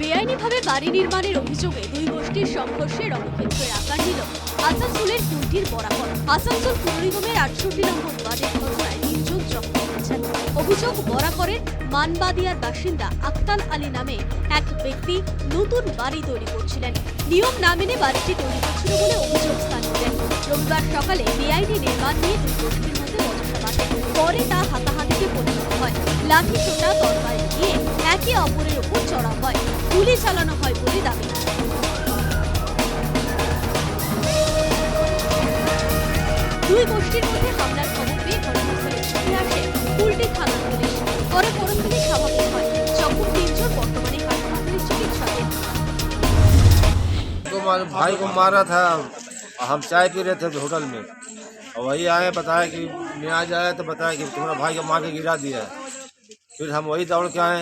বেআইনিভাবে বাড়ি নির্মাণের অভিযোগে দুই গোষ্ঠীর সংঘর্ষে রণক্ষেত্রের আকার নিল আসানসোলের কুলটির বরাবর। আসানসোল পুর নিগমের আটষট্টি নম্বর ওয়ার্ডের ঘটনায় তিনজন জখম হয়েছেন। অভিযোগ বরাকরের মানবাদিয়ার বাসিন্দা আক্তাল আলী নামে এক ব্যক্তি নতুন বাড়ি তৈরি করছিলেন। নিয়ম না মেনে বাড়িটি তৈরি করছিল বলে অভিযোগ স্থান স্থানীয়দের। রবিবার সকালে বেআইনি নির্মাণ নিয়ে দুই গোষ্ঠীর মধ্যে বচসা বাঁধে পরে তা হাতাহাতিতে পরিণত হয়। লাঠি ছোটা তরবারি দিয়ে একে অপরের গুলি চালানো হয় বলে দাবি দুই গোষ্ঠীর মধ্যে হামলার খবর পেয়ে ঘটনাস্থলে ছুটে আসে কুলটি থানার পুলিশ পরে পরক্ষণে স্বাভাবিক হয় যখন তিনজন বর্তমানে হাসপাতালে চিকিৎসাধীন तो हमारे भाई को मारा था हम चाय पी रहे थे होटल में और वही आए बताया कि न्याज आया तो बताया कि तुम्हारा भाई को मार के गिरा दिया है फिर हम वही दौड़ के आए